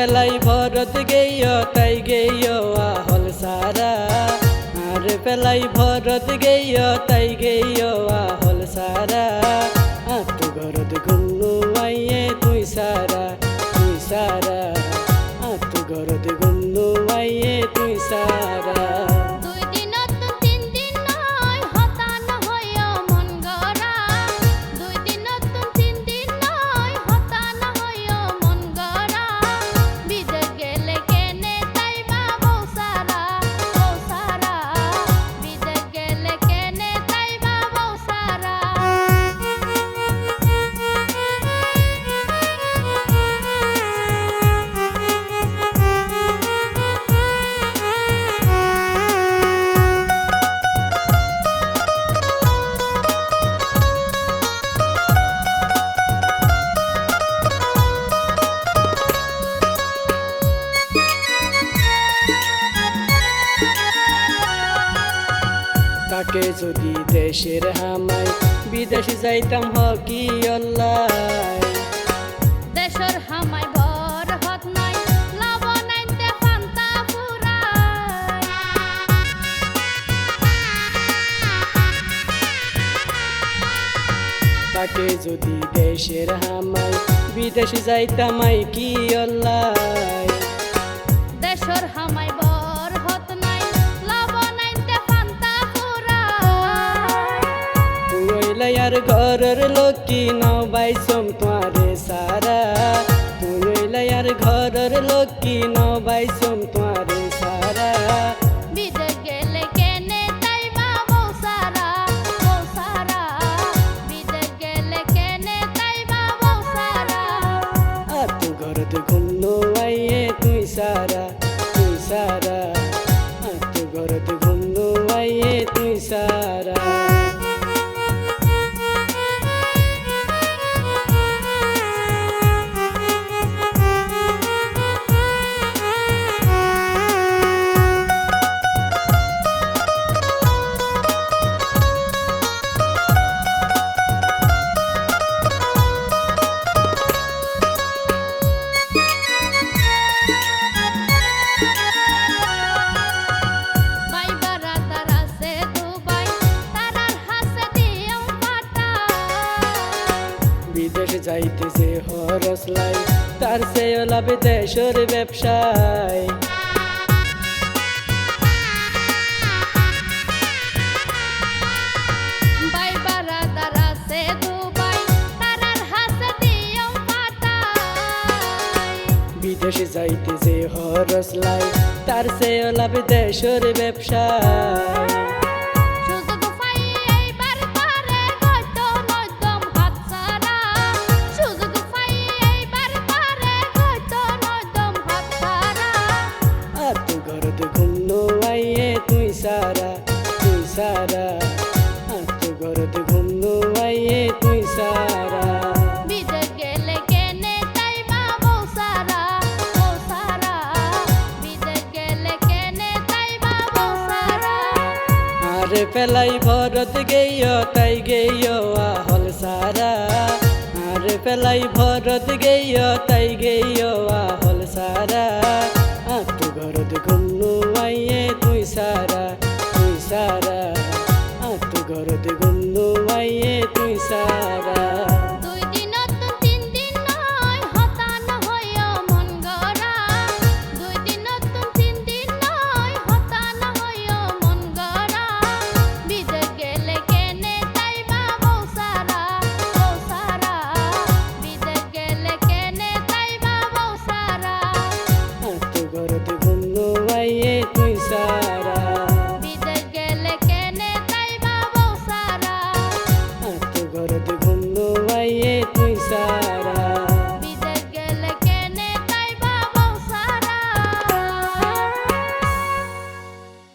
পেলাই ভরত গেয় তাই গেয় আহল সারা। আর পেলাই ভরত গেয় তাই গেয় আহল সারা। আতু ঘরত গুন্নু আইয়ে তুই সারা তুই সারা। তাকে যদি দেশের হামাই বিদেশ যাইতাম হকি অল্লাই দেশর হামাই ভর হত নাই লবণাইতে পান্তা ফুরাই। তাকে যদি দেশের হামাই বিদেশ যাইতাম আই কি অল্লাই ঘরের লোকি নাও বাইসম তোমারে সারা। তুই লাইয়ার ঘরের লোকি নাও বাইসম তোমারে বিদেশ যাইতেছে হরসলাই তার সে লাভ দেশের ব্যবসায়। হয়তো নয়দম হাতছাড়া। আর তু ঘরত ঘুমনো আইয়ে তুই সারা তুই সারা। ঘরত ঘুমনো আইয়ে তুই সারা। পেলাই ভরত গেয় তাই গেয় আহল সারা। আর পেলাই ভরত গেয় তাই গেয় আহল সারা। side.